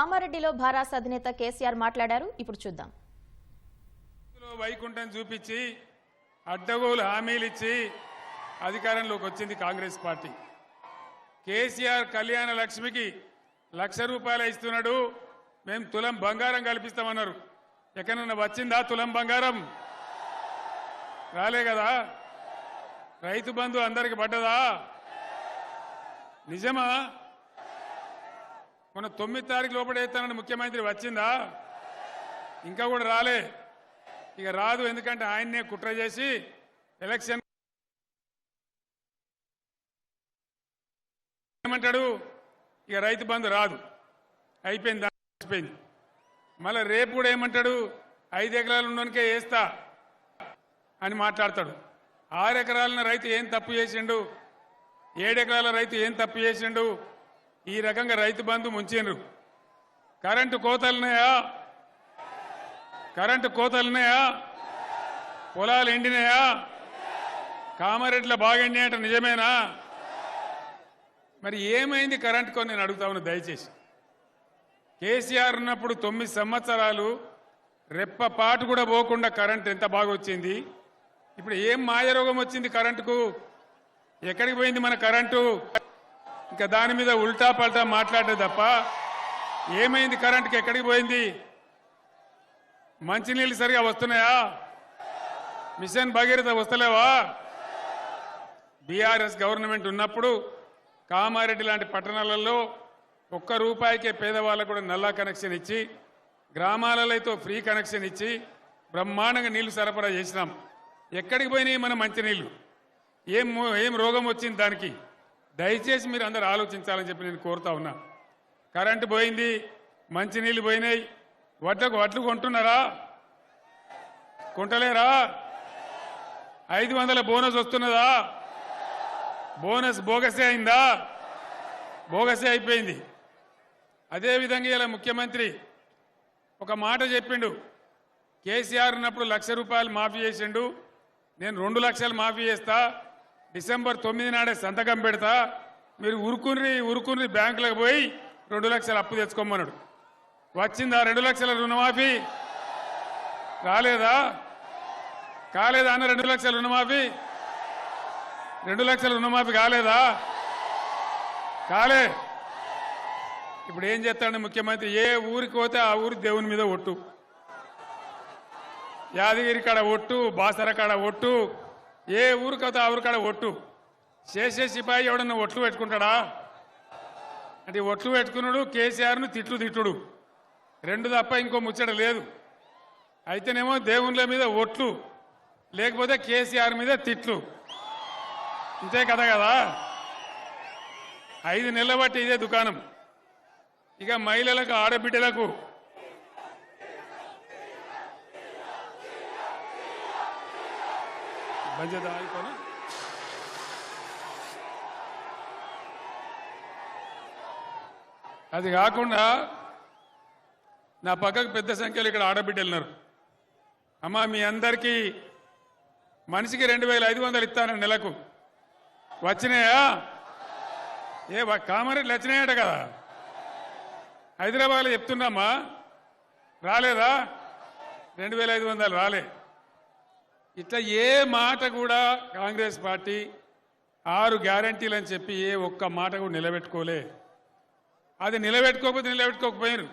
కామారెడ్డిలో భారాస అధినేత కేసీఆర్ మాట్లాడారు. ఇప్పుడు చూద్దాం. వైకుంఠం చూపించి అడ్డగోలు హామీలు ఇచ్చి అధికారంలోకి వచ్చింది కాంగ్రెస్ పార్టీ. కేసీఆర్ కళ్యాణ లక్ష్మికి లక్ష రూపాయలు ఇస్తున్నాడు. మేము తులం బంగారం కల్పిస్తామన్నారు. ఎక్కడన్నా వచ్చిందా తులం బంగారం? రాలే కదా. రైతు బంధు అందరికి పడ్డదా? నిజమా? మొన్న తొమ్మిది తారీఖు లోపడేస్తానని ముఖ్యమంత్రి వచ్చిందా? ఇంకా కూడా రాలే. ఇక రాదు ఎందుకంటే ఆయన్నే కుట్ర చేసి ఎలక్షన్ ఏమంటాడు? ఇక రైతు బంధు రాదు. అయిపోయింది దాని అయిపోయింది. మళ్ళీ రేపు కూడా ఏమంటాడు? ఐదు ఎకరాలు ఉన్నోనికే వేస్తా అని మాట్లాడతాడు. ఆరు ఎకరాల రైతు ఏం తప్పు చేసిండు? ఏడు ఎకరాల రైతు ఏం తప్పు చేసిండు? ఈ రకంగా రైతు బంధు ముంచిండ్రు కరెంటు కోతలున్నాయా? కరెంటు కోతలున్నాయా? పొలాలు ఎండినాయా? కామారెడ్ల బాగా ఎండినాయట నిజమేనా? మరి ఏమైంది కరెంటు కొని నేను అడుగుతా ఉన్నా దయచేసి. కేసీఆర్ ఉన్నప్పుడు తొమ్మిది సంవత్సరాలు రెప్పపాటు కూడా పోకుండా కరెంట్ ఎంత బాగా వచ్చింది? ఇప్పుడు ఏం మాయరోగం వచ్చింది కరెంటుకు? ఎక్కడికి పోయింది మన కరెంటు? ఇంకా దాని మీద ఉల్టా పల్టా మాట్లాడే తప్ప ఏమైంది? కరెంట్కి ఎక్కడికి పోయింది? మంచినీళ్ళు సరిగా వస్తున్నాయా? మిషన్ భగీరథ వస్తలేవా? బీఆర్ఎస్ గవర్నమెంట్ ఉన్నప్పుడు కామారెడ్డి లాంటి పట్టణాలలో ఒక్క రూపాయికే పేదవాళ్ళకు కూడా నల్లా కనెక్షన్ ఇచ్చి గ్రామాలలో అయితే ఫ్రీ కనెక్షన్ ఇచ్చి బ్రహ్మాండంగా నీళ్ళు సరఫరా చేసినాం. ఎక్కడికి పోయినాయి మన మంచినీళ్ళు? ఏం ఏం రోగం వచ్చింది దానికి? దయచేసి మీరు అందరు ఆలోచించాలని చెప్పి నేను కోరుతా ఉన్నా. కరెంటు పోయింది మంచినీళ్ళు పోయినాయి. వడ్లకు వడ్లు కొంటున్నారా? కొంటలేరా? ఐదు వందల బోనస్ వస్తున్నదా? బోనస్ బోగసే అయిందా? బోగసే అయిపోయింది. అదేవిధంగా ఇలా ముఖ్యమంత్రి ఒక మాట చెప్పిండు. కేసీఆర్ ఉన్నప్పుడు లక్ష రూపాయలు మాఫీ చేసిండు. నేను రెండు లక్షలు మాఫీ చేస్తా. డిసెంబర్ తొమ్మిది నాడే సంతకం పెడతా మీరు ఉరుకుని ఉరుకుని బ్యాంకులకు పోయి రెండు లక్షలు అప్పు తెచ్చుకోమన్నాడు. వచ్చిందా రెండు లక్షల రుణమాఫీ? రాలేదా? కాలేదా అన్న రెండు లక్షల రుణమాఫీ? రెండు లక్షల రుణమాఫీ కాలేదా? కాలే. ఇప్పుడు ఏం చేస్తాడు ముఖ్యమంత్రి? ఏ ఊరికి పోతే ఆ ఊరి దేవుని మీద ఒట్టు. యాదగిరి కాడ ఒట్టు బాసర కాడ ఒట్టు ఏ ఊరికతో పోతే కాడ ఒట్టు? చేసే సిపాయి ఎవడన్నా ఒట్లు పెట్టుకుంటాడా? అంటే ఒట్లు పెట్టుకున్నాడు కేసీఆర్ను తిట్లు తిట్టుడు. రెండు తప్ప ఇంకో ముచ్చట లేదు. అయితేనేమో దేవుళ్ళ మీద ఒట్లు లేకపోతే కేసీఆర్ మీద తిట్లు. ఇంతే కదా కదా? ఐదు నెలల బట్టి ఇదే దుకాణం. ఇక మహిళలకు ఆడబిడ్డలకు బంజద అయిపోనా? అది కాకుండా నా పక్కకు పెద్ద సంఖ్యలో ఇక్కడ ఆడబిడ్డలు ఉన్నారు. అమ్మా మీ అందరికీ మనిషికి రెండు వేల ఐదు వందలు ఇస్తాను నెలకు. వచ్చినాయా? ఏ వా- వచ్చినాయట కదా. హైదరాబాద్లో చెప్తున్నామా రాలేదా? రెండు వేల ఐదు వందలు రాలే. ఇట్లా ఏ మాట కూడా కాంగ్రెస్ పార్టీ ఆరు గ్యారంటీలు అని చెప్పి ఏ ఒక్క మాట కూడా నిలబెట్టుకోలే. అది నిలబెట్టుకోకపోతే నిలబెట్టుకోకపోయారు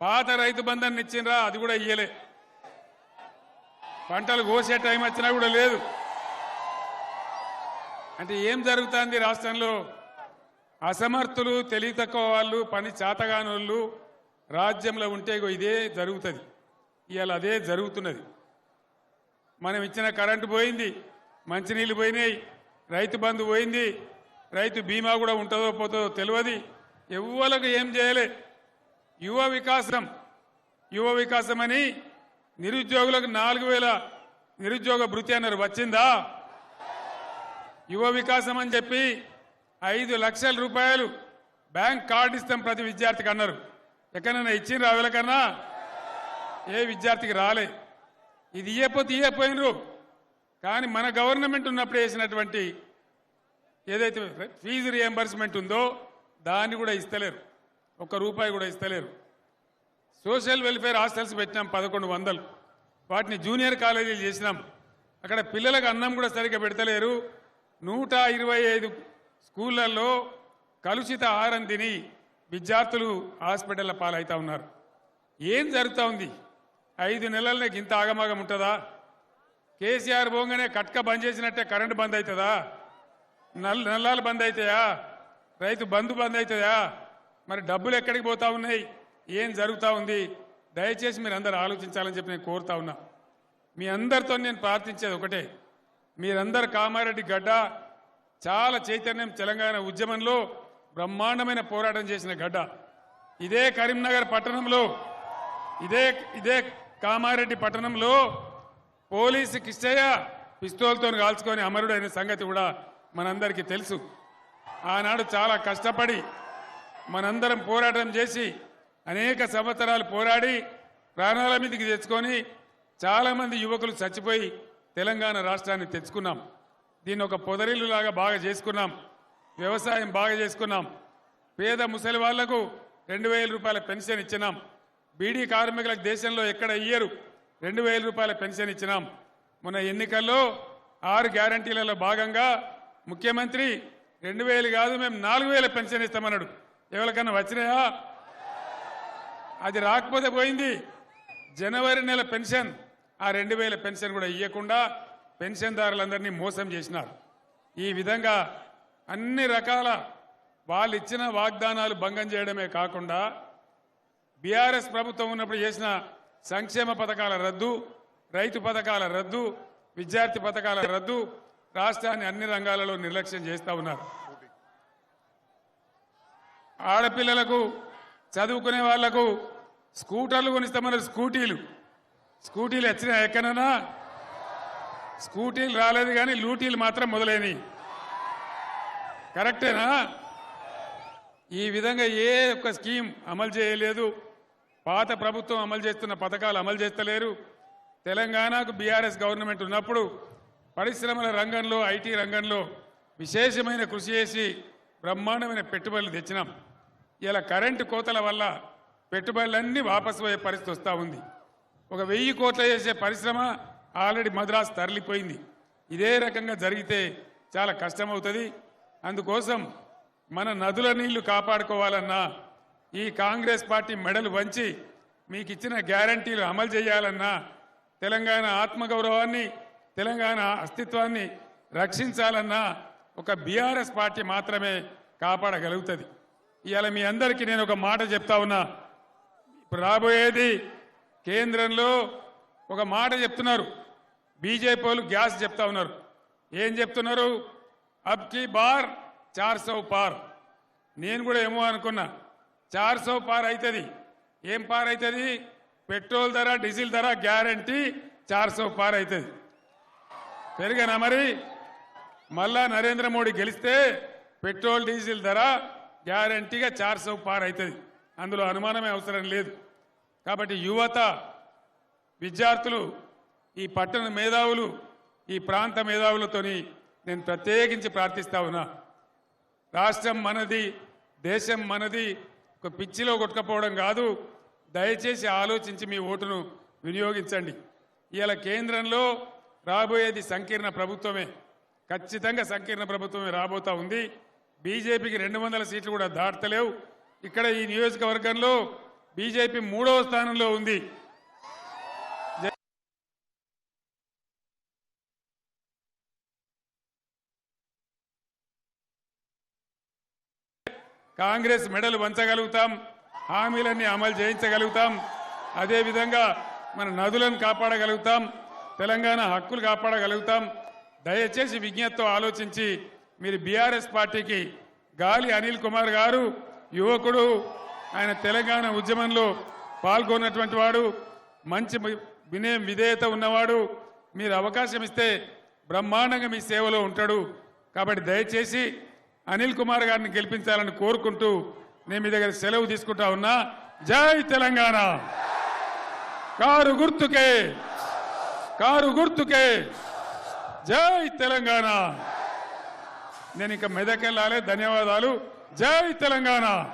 పాత రైతు బంధాన్ని ఇచ్చిండ్రా అది కూడా ఇయ్యలే. పంటలు కోసే టైం వచ్చినా కూడా లేదు. అంటే ఏం జరుగుతుంది రాష్ట్రంలో? అసమర్థులు తెలివి తక్కువ వాళ్ళు పని చేతగానోళ్ళు రాజ్యంలో ఉంటే ఇదే జరుగుతుంది. ఇవాళ అదే జరుగుతున్నది. మనం ఇచ్చిన కరెంటు పోయింది మంచినీళ్ళు పోయినాయి రైతు బంధు పోయింది రైతు బీమా కూడా ఉంటుందో పోతుందో తెలియదు. ఎవ్వలకు ఏం చేయలే. యువ వికాసం యువ వికాసం అని నిరుద్యోగులకు నాలుగు వేల నిరుద్యోగ భృతి అన్నారు. వచ్చిందా? యువ వికాసం అని చెప్పి ఐదు లక్షల రూపాయలు బ్యాంక్ కార్డు ఇస్తాం ప్రతి విద్యార్థికి అన్నారు. ఎక్కడైనా ఇచ్చిండ్రు ఎవరికన్నా ఏ విద్యార్థికి రాలే. ఇది ఇయ్యపోతే ఇయ్యపోయినరు కానీ మన గవర్నమెంట్ ఉన్నప్పుడు వేసినటువంటి ఏదైతే ఫీజు రియంబర్స్మెంట్ ఉందో దాన్ని కూడా ఇస్తలేరు. ఒక్క రూపాయి కూడా ఇస్తలేరు. సోషల్ వెల్ఫేర్ హాస్టల్స్ పెట్టినాం పదకొండు వందలు. వాటిని జూనియర్ కాలేజీలు చేసినాం. అక్కడ పిల్లలకు అన్నం కూడా సరిగ్గా పెడతలేరు. నూట ఇరవై ఐదు స్కూళ్ళల్లో కలుషిత ఆహారం తిని విద్యార్థులు హాస్పిటల్ల పాలవుతా ఉన్నారు. ఏం జరుగుతూ ఉంది? ఐదు నెలలనే ఇంత ఆగమాగం ఉంటుందా? కేసీఆర్ పోగానే కట్క బంద్ చేసినట్టే కరెంటు బంద్ అవుతుందా నల్ నల్లాలు బంద్ అవుతాయా రైతు బంధు బంద్ అవుతుందా మరి డబ్బులు ఎక్కడికి పోతా ఉన్నాయి? ఏం జరుగుతూ ఉంది? దయచేసి మీరు అందరు ఆలోచించాలని చెప్పి నేను కోరుతా ఉన్నా. మీ అందరితో నేను ప్రార్థించేది ఒకటే. మీరందరు కామారెడ్డి గడ్డ చాలా చైతన్యం తెలంగాణ ఉద్యమంలో బ్రహ్మాండమైన పోరాటం చేసిన గడ్డ. ఇదే కరీంనగర్ పట్టణంలో ఇదే ఇదే కామారెడ్డి పట్టణంలో పోలీసు కిష్టయ్య పిస్తోల్తో కాల్చుకొని అమరుడైన సంగతి కూడా మనందరికీ తెలుసు. ఆనాడు చాలా కష్టపడి మనందరం పోరాటం చేసి అనేక సంవత్సరాలు పోరాడి ప్రాణాల మీదకి తెచ్చుకొని చాలామంది యువకులు చచ్చిపోయి తెలంగాణ రాష్ట్రాన్ని తెచ్చుకున్నాం. దీన్ని ఒక పొదరిల్లులాగా బాగా చేసుకున్నాం. వ్యవసాయం బాగా చేసుకున్నాం. పేద ముసలి వాళ్ళకు రెండు వేల రూపాయల పెన్షన్ ఇచ్చినాం. బీడీ కార్మికులకు దేశంలో ఎక్కడ ఇయ్యరు? రెండు వేల రూపాయల పెన్షన్ ఇచ్చినాం. మొన్న ఎన్నికల్లో ఆరు గ్యారంటీలలో భాగంగా ముఖ్యమంత్రి రెండు వేలు కాదు మేము నాలుగు వేల పెన్షన్ ఇస్తామన్నాడు. ఎవరికన్నా వచ్చినాయా? అది రాకపోతే పోయింది. జనవరి నెల పెన్షన్. ఆ రెండు వేల పెన్షన్ కూడా ఇవ్వకుండా పెన్షన్దారులందరినీ మోసం చేసినారు. ఈ విధంగా అన్ని రకాల వాళ్ళు ఇచ్చిన వాగ్దానాలు భంగం చేయడమే కాకుండా బీఆర్ఎస్ ప్రభుత్వం ఉన్నప్పుడు చేసిన సంక్షేమ పథకాల రద్దు రైతు పథకాల రద్దు విద్యార్థి పథకాల రద్దు రాష్ట్రాన్ని అన్ని రంగాలలో నిర్లక్ష్యం చేస్తూ ఉన్నారు. ఆడపిల్లలకు చదువుకునే వాళ్ళకు స్కూటర్లు కొనిస్తామన్నారు స్కూటీలు. స్కూటీలు వచ్చినా ఎక్కడన్నా స్కూటీలు రాలేదు కానీ లూటీలు మాత్రం మొదలైనవి కరెక్టేనా? ఈ విధంగా ఏ ఒక్క స్కీమ్ అమలు చేయలేదు. పాత ప్రభుత్వం అమలు చేస్తున్న పథకాలు అమలు చేస్తలేరు. తెలంగాణకు బీఆర్ఎస్ గవర్నమెంట్ ఉన్నప్పుడు పరిశ్రమల రంగంలో ఐటీ రంగంలో విశేషమైన కృషి చేసి బ్రహ్మాండమైన పెట్టుబడులు తెచ్చినాం. ఇలా కరెంటు కోతల వల్ల పెట్టుబడులన్నీ వాపసు పోయే పరిస్థితి వస్తూ ఉంది. ఒక వెయ్యి కోట్ల చేసే పరిశ్రమ ఆల్రెడీ మద్రాసు తరలిపోయింది. ఇదే రకంగా జరిగితే చాలా కష్టమవుతుంది. అందుకోసం మన నదుల నీళ్ళు కాపాడుకోవాలన్నా ఈ కాంగ్రెస్ పార్టీ మెడలు వంచి మీకు ఇచ్చిన గ్యారంటీలు అమలు చేయాలన్నా తెలంగాణ ఆత్మగౌరవాన్ని తెలంగాణ అస్తిత్వాన్ని రక్షించాలన్నా ఒక బీఆర్ఎస్ పార్టీ మాత్రమే కాపాడగలుగుతుంది. ఇవాళ మీ అందరికీ నేను ఒక మాట చెప్తా ఉన్నా. ఇప్పుడు రాబోయేది కేంద్రంలో ఒక మాట చెప్తున్నారు. బీజేపీ వాళ్ళు గ్యాస్ చెప్తా ఉన్నారు. ఏం చెప్తున్నారు? అబ్కి బార్ చార్ సౌ పార్. నేను కూడా ఏమో అనుకున్నా. చార్సో పార్ అవుతుంది ఏం పార్ అవుతుంది పెట్రోల్ ధర డీజిల్ ధర గ్యారంటీ చార్సో పార్ అవుతుంది పెరిగానా మరి? మళ్ళా నరేంద్ర మోడీ గెలిస్తే పెట్రోల్ డీజిల్ ధర గ్యారంటీగా చార్సో పార్ అవుతుంది అందులో అనుమానమే అవసరం లేదు. కాబట్టి యువత విద్యార్థులు ఈ పట్టణ మేధావులు ఈ ప్రాంత మేధావులతోని నేను ప్రత్యేకించి ప్రార్థిస్తా ఉన్నా. రాష్ట్రం మనది దేశం మనది ఒక పిచ్చిలో కొట్టుకపోవడం కాదు. దయచేసి ఆలోచించి మీ ఓటును వినియోగించండి. ఇవాళ కేంద్రంలో రాబోయేది సంకీర్ణ ప్రభుత్వమే. ఖచ్చితంగా సంకీర్ణ ప్రభుత్వమే రాబోతా ఉంది. బీజేపీకి రెండు వందల సీట్లు కూడా దాటలేవు. ఇక్కడ ఈ నియోజకవర్గంలో బీజేపీ మూడవ స్థానంలో ఉంది. కాంగ్రెస్ మెడలు వంచగలుగుతాం హామీలన్నీ అమలు చేయించగలుగుతాం. అదేవిధంగా మన నదులను కాపాడగలుగుతాం తెలంగాణ హక్కులు కాపాడగలుగుతాం. దయచేసి విజ్ఞతతో ఆలోచించి మీరు బీఆర్ఎస్ పార్టీకి గాలి అనిల్ కుమార్ గారు యువకుడు ఆయన తెలంగాణ ఉద్యమంలో పాల్గొన్నటువంటి వాడు మంచి వినయం విధేయత ఉన్నవాడు. మీరు అవకాశం ఇస్తే బ్రహ్మాండంగా మీ సేవలో ఉంటాడు. కాబట్టి దయచేసి అనిల్ కుమార్ గారిని గెలిపించాలని కోరుకుంటూ నేను మీ దగ్గర సెలవు తీసుకుంటా ఉన్నా. జై తెలంగాణ. కారు గుర్తుకే. కారు గుర్తుకే. జై తెలంగాణ. నేను ఇక మెదకెళ్ళాలి. ధన్యవాదాలు. జై తెలంగాణ.